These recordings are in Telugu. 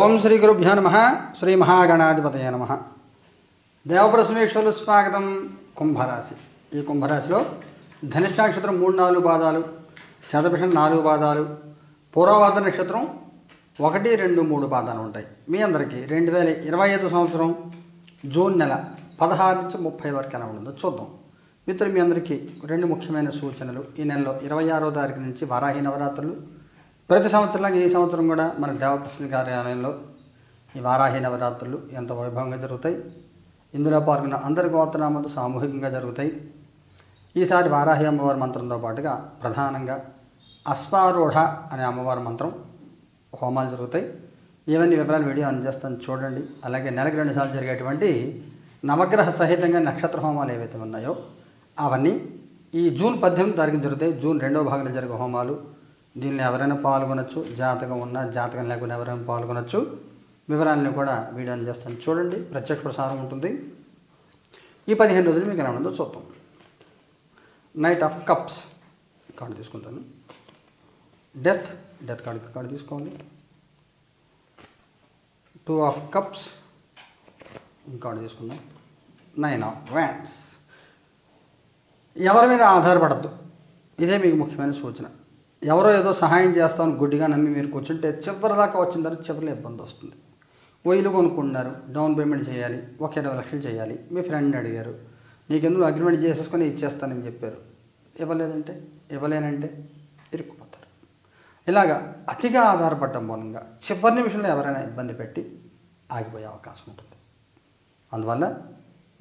ఓం శ్రీ గురుభ్యో నమ. శ్రీ మహాగణాధిపతయ నమ. దేవప్రసమేశ్వరులు స్వాగతం. కుంభరాశి. ఈ కుంభరాశిలో ధనుష్ నక్షత్రం మూడు నాలుగు పాదాలు శతభిషం నాలుగు పాదాలు పూర్వవాద నక్షత్రం ఒకటి రెండు మూడు పాదాలు ఉంటాయి. మీ అందరికీ రెండు వేల ఇరవై ఐదు సంవత్సరం జూన్ నెల పదహారు నుంచి ముప్పై వరకు ఎలా ఉంటుందో చూద్దాం. మిత్రులు మీ అందరికీ రెండు ముఖ్యమైన సూచనలు. ఈ నెలలో ఇరవై ఆరో తారీఖు నుంచి వారాహి నవరాత్రులు ప్రతి సంవత్సరంలాగా ఈ సంవత్సరం కూడా మన దేవకృష్ణ కార్యాలయంలో ఈ వారాహి నవరాత్రులు ఎంతో వైభవంగా జరుగుతాయి. ఇందులో పాల్గొన్న అందరి గోత్రనామాలు సామూహికంగా జరుగుతాయి. ఈసారి వారాహి అమ్మవారి మంత్రంతో పాటుగా ప్రధానంగా అశ్వారూఢ అనే అమ్మవారి మంత్రం హోమాలు జరుగుతాయి. ఇవన్నీ వివరాలు వీడియో అందజేస్తాను చూడండి. అలాగే నెలకు రెండుసార్లు జరిగేటువంటి నవగ్రహ సహితంగా నక్షత్ర హోమాలు ఏవైతే ఉన్నాయో అవన్నీ ఈ జూన్ పద్దెనిమిది తారీఖున జరుగుతాయి. జూన్ రెండో భాగంలో జరిగే హోమాలు దీనిలో ఎవరైనా పాల్గొనొచ్చు జాతకం ఉన్నా జాతకం లేకుండా ఎవరైనా పాల్గొనొచ్చు వివరాలను కూడా వీడియో చేస్తాను చూడండి ప్రత్యక్ష ప్రసారం ఉంటుంది. ఈ పదిహేను రోజులు మీకు ఎలా ఉందో చూద్దాం. నైట్ ఆఫ్ కప్స్ కార్డు తీసుకుంటాను. డెత్ డెత్ కార్డు కార్డు తీసుకోవాలి. టూ ఆఫ్ కప్స్ కార్డు తీసుకుందాం. నైన్ ఆఫ్ వ్యాండ్స్ ఎవరి మీద ఆధారపడద్దు. ఇదే మీకు ముఖ్యమైన సూచన. ఎవరో ఏదో సహాయం చేస్తామని గుడ్డిగా నమ్మి మీరు కూర్చుంటే చివరి దాకా వచ్చిన తర్వాత చివరిలో ఇబ్బంది వస్తుంది. ఓ ఇల్లు కొనుక్కుంటున్నారు డౌన్ పేమెంట్ చేయాలి ఒక ఇరవై లక్షలు చేయాలి. మీ ఫ్రెండ్ని అడిగారు నీకెందుకు అగ్రిమెంట్ చేసేసుకొని ఇచ్చేస్తానని చెప్పారు. ఇవ్వలేదంటే ఇవ్వలేనంటే ఇరుక్కుపోతారు. ఇలాగా అతిగా ఆధారపడటం మూలంగా చివరి నిమిషంలో ఎవరైనా ఇబ్బంది పెట్టి ఆగిపోయే అవకాశం ఉంటుంది. అందువల్ల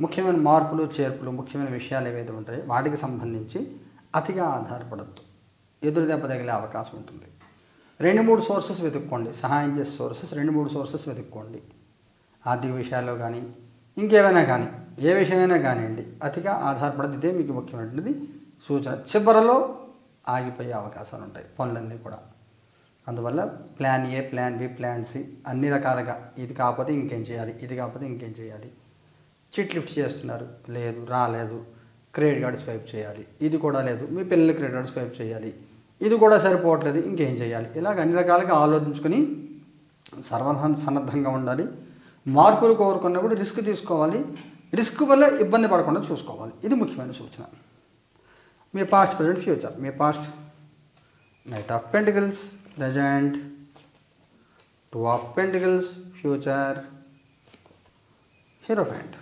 ముఖ్యమైన మార్పులు చేర్పులు ముఖ్యమైన విషయాలు ఏవైతే ఉంటాయో వాటికి సంబంధించి అతిగా ఆధారపడద్దు. ఎదురు దెబ్బ తగిలే అవకాశం ఉంటుంది. రెండు మూడు సోర్సెస్ వెతుక్కోండి. సహాయం చేసే సోర్సెస్ రెండు మూడు సోర్సెస్ వెతుక్కోండి. ఆర్థిక విషయాల్లో కానీ ఇంకేమైనా కానీ ఏ విషయమైనా కానివ్వండి అతిగా ఆధారపడదు ఇదే మీకు ముఖ్యమైనటువంటిది. సూచన. చివరలో ఆగిపోయే అవకాశాలు ఉంటాయి పనులన్నీ కూడా. అందువల్ల plan A plan B plan C అన్ని రకాలుగా ఇది కాకపోతే ఇంకేం చేయాలి ఇది కాకపోతే ఇంకేం చేయాలి. చిట్ లిఫ్ట్ చేస్తున్నారు లేదు రాలేదు క్రెడిట్ కార్డు స్వైప్ చేయాలి ఇది కూడా లేదు మీ పిల్లలు క్రెడిట్ కార్డు స్వైప్ చేయాలి. ఇది కూడా సరిపోవట్లేదు. ఇంకేం చేయాలి? ఇలాగ అన్ని రకాలుగా ఆలోచించుకొని సర్వ సన్నద్ధంగా ఉండాలి. మార్పులు కోరుకున్నప్పుడు రిస్క్ తీసుకోవాలి. రిస్క్ వల్ల ఇబ్బంది పడకుండా చూసుకోవాలి. ఇది ముఖ్యమైన సూచన. మీ past present future. Me past knight of pentacles present two of pentacles future hierophant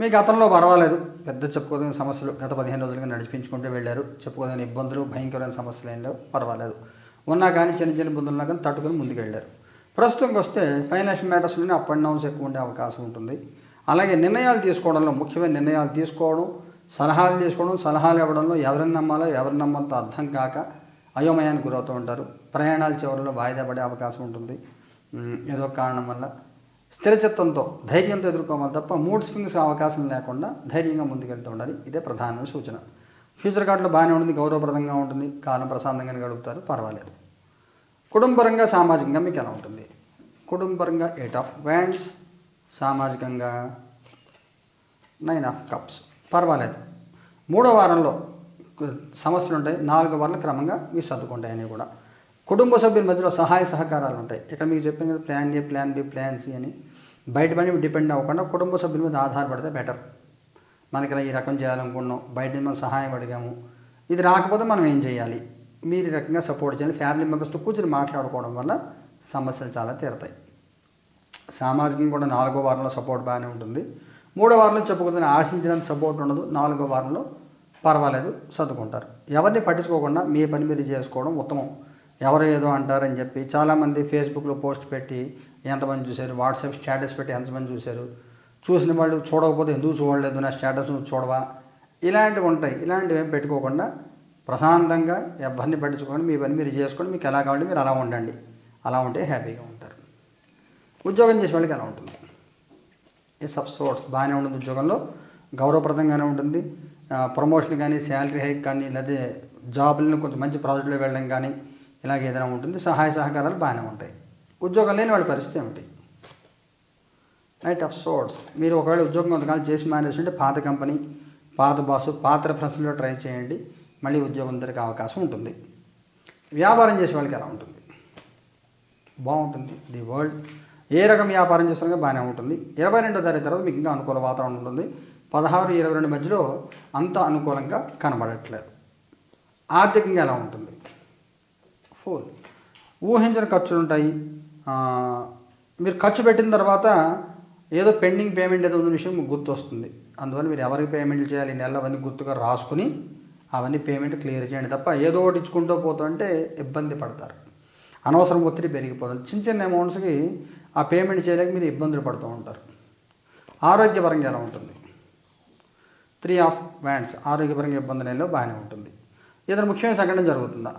మీ గతంలో పర్వాలేదు. పెద్ద చెప్పుకోదగిన సమస్యలు గత పదిహేను రోజులుగా నడిపించుకుంటూ వెళ్ళారు. చెప్పుకోదగిన ఇబ్బందులు భయంకరమైన సమస్యలు ఏం లేవు. పర్వాలేదు. ఉన్నా కానీ చిన్న చిన్న ఇబ్బందులు కానీ తట్టుకొని ముందుకు వెళ్ళారు. ప్రస్తుతంకి వస్తే ఫైనాన్షియల్ మ్యాటర్స్లోనే అప్ అండ్ డౌన్స్ ఎక్కువ ఉండే అవకాశం ఉంటుంది. అలాగే నిర్ణయాలు తీసుకోవడంలో ముఖ్యమైన నిర్ణయాలు తీసుకోవడం సలహాలు తీసుకోవడం సలహాలు ఇవ్వడంలో ఎవరిని నమ్మాలో ఎవరిని నమ్మంతో అర్థం కాక అయోమయానికి గురవుతూ ఉంటారు. ప్రయాణాల చివరిలో వాయిదా పడే అవకాశం ఉంటుంది. ఏదో కారణం వల్ల స్థిరచిత్తంతో ధైర్యంతో ఎదుర్కోవాలి తప్ప మూడ్ స్వింగ్స్ అవకాశం లేకుండా ధైర్యంగా ముందుకెళ్తూ ఉండాలి. ఇదే ప్రధానమైన సూచన. ఫ్యూచర్ కార్డులో బాగానే ఉంటుంది గౌరవప్రదంగా ఉంటుంది కాలం ప్రశాంతంగానే గడుపుతారు పర్వాలేదు. కుటుంబపరంగా సామాజికంగా మీకు ఎలా ఉంటుంది? కుటుంబపరంగా ఎయిట్ ఆఫ్ వ్యాండ్స్ సామాజికంగా నైన్ ఆఫ్ కప్స్ పర్వాలేదు. మూడో వారంలో సమస్యలు ఉంటాయి నాలుగో వారంలో క్రమంగా మీరు సర్దుకుంటాయని కూడా. కుటుంబ సభ్యుల మధ్యలో సహాయ సహకారాలు ఉంటాయి. ఇక్కడ మీకు చెప్పాను కదా plan A plan B plan C అని. బయట పని డిపెండ్ అవ్వకుండా కుటుంబ సభ్యుల మీద ఆధారపడితే బెటర్ మనకి ఇలా ఈ రకం చేయాలనుకున్నాం బయట మనం సహాయం అడిగాము. ఇది రాకపోతే మనం ఏం చేయాలి? మీరు ఈ రకంగా సపోర్ట్ చేయాలి. ఫ్యామిలీ మెంబర్స్తో కూర్చొని మాట్లాడుకోవడం వల్ల సమస్యలు చాలా తీరతాయి. సామాజికంగా కూడా నాలుగో వారంలో సపోర్ట్ బాగానే ఉంటుంది. మూడో వారంలో చెప్పుకుందని ఆశించినంత సపోర్ట్ ఉండదు. నాలుగో వారంలో పర్వాలేదు సర్దుకుంటారు. ఎవరిని పట్టించుకోకుండా మీ పని మీరు చేసుకోవడం ఉత్తమం. ఎవరు ఏదో అంటారని చెప్పి చాలామంది ఫేస్బుక్లో పోస్ట్ పెట్టి ఎంతమంది చూశారు వాట్సాప్ స్టేటస్ పెట్టి ఎంతమంది చూశారు. చూసిన వాళ్ళు చూడకపోతే ఎందుకు చూడలేదు నా స్టేటస్ నువ్వు చూడవా? ఇలాంటివి ఉంటాయి. ఇలాంటివి ఏం పెట్టుకోకుండా ప్రశాంతంగా ఎవరిని పట్టించుకోండి మీ పని మీరు చేసుకోండి మీకు ఎలా కావాలంటే మీరు అలా ఉండండి. అలా ఉంటే హ్యాపీగా ఉంటారు. ఉద్యోగం చేసే వాళ్ళకి ఎలా ఉంటుంది? ఏ సబ్ సోర్స్ బాగానే ఉంటుంది ఉద్యోగంలో గౌరవప్రదంగానే ఉంటుంది. ప్రమోషన్ కానీ శాలరీ హైక్ కానీ లేదా జాబ్లను కొంచెం మంచి ప్రాజెక్టులో వెళ్ళడం కానీ ఇలాగ ఏదైనా ఉంటుంది సహాయ సహకారాలు బాగానే ఉంటాయి. ఉద్యోగం లేని వాళ్ళ పరిస్థితి ఏమిటి? నైట్ ఆఫ్ సోర్స్ మీరు ఒకవేళ ఉద్యోగం కొంతకాలం చేసి మానేస్తుంటే పాత కంపెనీ పాత బాసు పాత రెఫరెన్స్లో ట్రై చేయండి. మళ్ళీ ఉద్యోగం దొరికే అవకాశం ఉంటుంది. వ్యాపారం చేసే వాళ్ళకి ఎలా ఉంటుంది? బాగుంటుంది. ది వరల్డ్ ఏ రకం వ్యాపారం చేసినా బాగానే ఉంటుంది. ఇరవై రెండో తారీఖు తర్వాత మీకు ఇంకా అనుకూల వాతావరణం ఉంటుంది. పదహారు ఇరవై రెండు మధ్యలో అంత అనుకూలంగా కనబడట్లేదు. ఆర్థికంగా ఎలా ఉంటుంది? ఫోర్. ఊహించిన ఖర్చులు ఉంటాయి. మీరు ఖర్చు పెట్టిన తర్వాత ఏదో పెండింగ్ పేమెంట్ ఏదో ఉన్న విషయం మీకు గుర్తొస్తుంది. అందువల్ల మీరు ఎవరికి పేమెంట్లు చేయాలి నెల అవన్నీ గుర్తుగా రాసుకుని అవన్నీ పేమెంట్ క్లియర్ చేయండి తప్ప ఏదో ఒకటి ఇచ్చుకుంటూ పోతుంటే ఇబ్బంది పడతారు. అనవసరం ఒత్తిడి పెరిగిపోతుంది. చిన్న చిన్న అమౌంట్స్కి ఆ పేమెంట్ చేయలేక మీరు ఇబ్బందులు పడుతూ ఉంటారు. ఆరోగ్యపరంగా ఎలా ఉంటుంది? త్రీ ఆఫ్ వ్యాండ్స్ ఆరోగ్యపరంగా ఇబ్బంది నెలలో బాగానే ఉంటుంది. ఏదైనా ముఖ్యమైన సంఘటన జరుగుతుందా?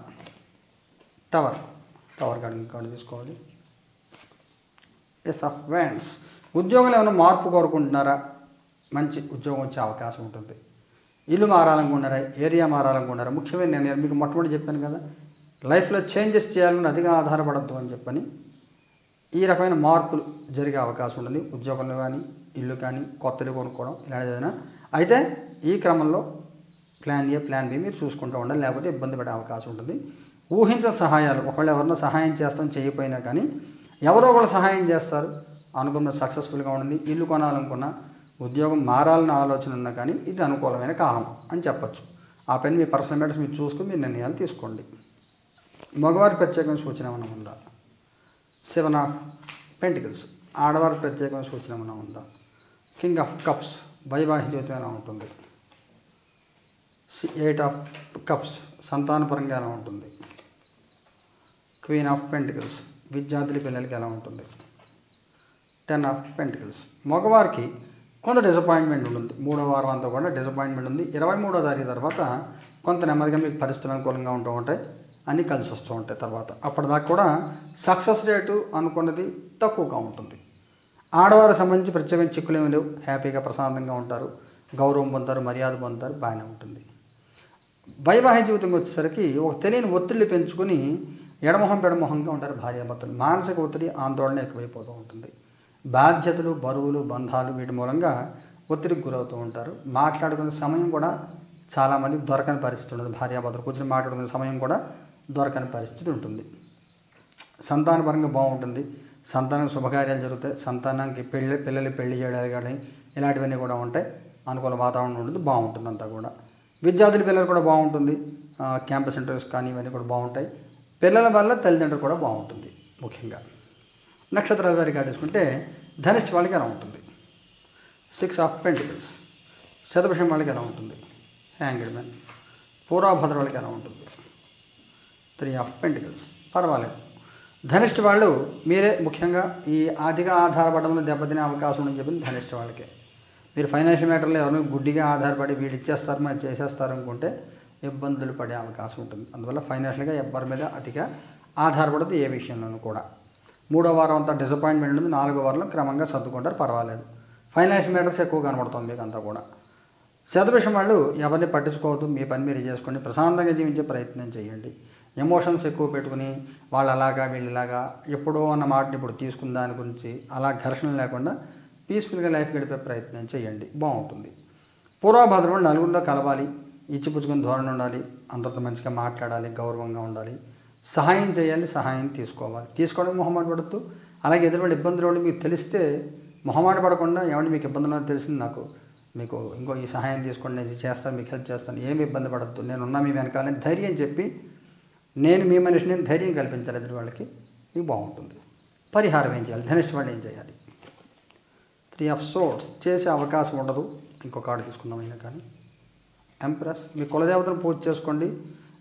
టవర్ టవర్ గార్డెన్ కార్డు తీసుకోవాలి. ఎస్ ఆఫ్ వ్యాండ్స్ ఉద్యోగం ఏమైనా మార్పు కోరుకుంటున్నారా? మంచి ఉద్యోగం వచ్చే అవకాశం ఉంటుంది. ఇల్లు మారాలనుకున్నారా ఏరియా మారాలనుకున్నారా ముఖ్యమైన నేను మీకు మొట్టమొదటి చెప్పాను కదా. లైఫ్లో చేంజెస్ చేయాలని అదిగా ఆధారపడద్దు అని చెప్పని ఈ రకమైన మార్పులు జరిగే అవకాశం ఉంటుంది. ఉద్యోగంలో కానీ ఇల్లు కానీ కొత్తలు కొనుక్కోవడం ఇలాంటిది ఏదైనా. అయితే ఈ క్రమంలో ప్లాన్ ఏ ప్లాన్ బి మీరు చూసుకుంటూ ఉండాలి. లేకపోతే ఇబ్బంది పడే అవకాశం ఉంటుంది. ఊహించిన సహాయాలు ఒకళ్ళు ఎవరినో సహాయం చేస్తాం చేయకపోయినా కానీ ఎవరో ఒకళ్ళు సహాయం చేస్తారు. అనుకున్న సక్సెస్ఫుల్గా ఉండింది ఇల్లు కొనాలనుకున్నా ఉద్యోగం మారాలన్న ఆలోచన ఉన్నా కానీ ఇది అనుకూలమైన కాలం అని చెప్పొచ్చు. ఆ పని మీ పర్సనల్ మ్యాటర్స్ మీరు చూసుకుని మీ నిర్ణయాలు తీసుకోండి. మగవారి ప్రత్యేకమైన సూచన ఏమైనా ఉందా? Seven of pentacles. ఆడవారి ప్రత్యేకమైన సూచన ఏమైనా ఉందా? King of cups. వైవాహిక జీవితం ఎలా ఉంటుంది? Eight of cups. సంతానపరంగా ఎలా ఉంటుంది? క్వీన్ ఆఫ్ పెంటికల్స్ విద్యార్థుల పిల్లలకి ఎలా ఉంటుంది? టెన్ ఆఫ్ పెంటికల్స్ మగవారికి కొంత డిసప్పాయింట్మెంట్ ఉంటుంది. మూడో వారం అంతా కూడా డిసప్పాయింట్మెంట్ ఉంది. ఇరవై మూడో తారీఖు తర్వాత కొంత నెమ్మదిగా మీకు పరిస్థితులు అనుకూలంగా ఉంటూ ఉంటాయి. అన్నీ కలిసి వస్తూ ఉంటాయి తర్వాత. అప్పటిదాకా కూడా సక్సెస్ రేటు అనుకున్నది తక్కువగా ఉంటుంది. ఆడవారికి సంబంధించి ప్రత్యేకమైన చిక్కులు ఏమి లేవు. హ్యాపీగా ప్రశాంతంగా ఉంటారు. గౌరవం పొందుతారు మర్యాద పొందుతారు బాగానే ఉంటుంది. వైవాహిక జీవితంకి వచ్చేసరికి ఒక తెలియని ఒత్తిడిని పెంచుకొని ఎడమొహం పెడమొహంగా ఉంటారు భార్యాభర్తలు మానసిక ఒత్తిడి ఆందోళన ఎక్కువైపోతూ ఉంటుంది. బాధ్యతలు బరువులు బంధాలు వీటి మూలంగా ఒత్తిడికి గురవుతూ ఉంటారు. మాట్లాడుకునే సమయం కూడా చాలామంది దొరకని పరిస్థితి ఉంటుంది భార్యాభర్తలు కూర్చొని మాట్లాడుకునే సమయం కూడా దొరకని పరిస్థితి ఉంటుంది. సంతానపరంగా బాగుంటుంది. సంతానం శుభకార్యాలు జరుగుతాయి. సంతానానికి పెళ్ళి పిల్లలు పెళ్ళి చేయడానికి కానీ ఇలాంటివన్నీ కూడా ఉంటాయి. అనుకూల వాతావరణం ఉంటుంది బాగుంటుంది అంతా కూడా. విద్యార్థుల పిల్లలు కూడా బాగుంటుంది. క్యాంపస్ ఇంటర్వ్యూస్ కానీ ఇవన్నీ కూడా బాగుంటాయి. పిల్లల వల్ల తల్లిదండ్రులు కూడా బాగుంటుంది ముఖ్యంగా. నక్షత్రాల వారిగా తీసుకుంటే ధనిష్ఠ వాళ్ళకి ఎలా ఉంటుంది? సిక్స్ ఆఫ్ పెంటికల్స్ శతభిషం వాళ్ళకి ఎలా ఉంటుంది? హ్యాంగిడ్ మ్యాన్ పూర్వభద్ర వాళ్ళకి ఎలా ఉంటుంది? త్రీ ఆఫ్ పెంటికల్స్ పర్వాలేదు. ధనిష్ఠ వాళ్ళు మీరే ముఖ్యంగా ఈ ఆర్థిక ఆధారపడంలో దెబ్బతినే అవకాశం ఉందని చెప్పింది ధనిష్ఠ వాళ్ళకే. మీరు ఫైనాన్షియల్ మ్యాటర్లో ఎవరైనా గుడ్డిగా ఆధారపడి వీళ్ళు ఇచ్చేస్తారు మరి చేసేస్తారు అనుకుంటే ఇబ్బందులు పడే అవకాశం ఉంటుంది. అందువల్ల ఫైనాన్షియల్గా ఎవరి మీద అతిగా ఆధారపడదు ఏ విషయంలోనూ కూడా. మూడో వారం అంతా డిసప్పాయింట్మెంట్ ఉంది నాలుగో వారంలో క్రమంగా సర్దుకుంటారు. పర్వాలేదు. ఫైనాన్షియల్ మ్యాటర్స్ ఎక్కువ కనబడుతుంది మీకు అంతా కూడా. శతభిషం వాళ్ళు ఎవరిని పట్టించుకోవద్దు. మీ పని మీరు చేసుకోండి. ప్రశాంతంగా జీవించే ప్రయత్నం చేయండి. ఎమోషన్స్ ఎక్కువ పెట్టుకుని వాళ్ళు అలాగా వీళ్ళు ఇలాగా ఎప్పుడో అన్న మాటని ఇప్పుడు తీసుకున్న దాని గురించి అలా ఘర్షణ లేకుండా పీస్ఫుల్గా లైఫ్ గడిపే ప్రయత్నం చేయండి. బాగుంటుంది. పూర్వభద్రుడు నలుగురిలో కలవాలి. ఇచ్చిపుచ్చుకుని ధోరణి ఉండాలి అందరితో మంచిగా మాట్లాడాలి గౌరవంగా ఉండాలి. సహాయం చేయాలి సహాయం తీసుకోవాలి. తీసుకోవడం మొహమాట పడద్దు. అలాగే ఎదురుపడి ఇబ్బందులు ఉండి మీకు తెలిస్తే మొహమాట పడకుండా ఏమంటే మీకు ఇబ్బందులు ఉన్నాయో తెలిసింది నాకు. మీకు ఇంకో ఈ సహాయం తీసుకోండి నేను చేస్తాను మీకు హెల్ప్ చేస్తాను ఏమి ఇబ్బంది పడద్దు. నేను ఉన్నా మీ వెనకాలని ధైర్యం చెప్పి నేను మీ మనిషి నేను ధైర్యం కల్పించాలి ఎదురు వాళ్ళకి ఇది బాగుంటుంది. పరిహారం ఏం చేయాలి? ధనిష్ట వాళ్ళు ఏం చేయాలి? త్రీ ఆఫ్ సోర్ట్స్ చేసే అవకాశం ఉండదు. ఇంకో కార్డు తీసుకుందాం అయినా కానీ. ఎంప్రెస్ మీ కులదేవతను పూజ చేసుకోండి.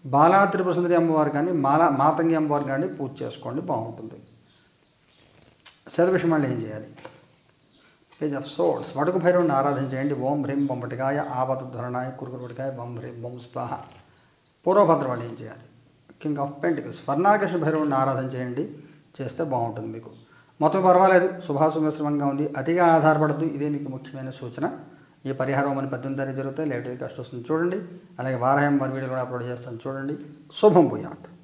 బాలా త్రిపుర అమ్మవారు కానీ మాలా మాతంగి అమ్మవారు కానీ పూజ చేసుకోండి. బాగుంటుంది. శతవిషం వాళ్ళు ఏం చేయాలి? పేజ్ ఆఫ్ సోల్స్ వడుకు భైరవుని ఆరాధన చేయండి. ఓం హ్రీం బొమ్మటికాయ ఆపద ధరణాయ కురుకురుబటికాయ బొం హ్రీం బొం స్వాహ. పూర్వభద్ర వాళ్ళు ఏం చేయాలి? కింగ్ ఆఫ్ పెంటికల్స్ స్వర్ణాకృష్ణ భైరవుని ఆరాధన చేయండి. చేస్తే బాగుంటుంది మీకు. మొత్తం పర్వాలేదు. శుభాశుభశ్రమంగా ఉంది. అతిగా ఆధారపడద్దు. ఇదే మీకు ముఖ్యమైన సూచన. ఈ పరిహారం మన పద్దెనిమిది తారీఖు జరుగుతాయి లేట్ కష్టం వస్తుంది చూడండి. అలాగే వారాయం మరి వీడియో కూడా అప్లోడ్ చేస్తాను. చూడండి. శుభం భూయాత్.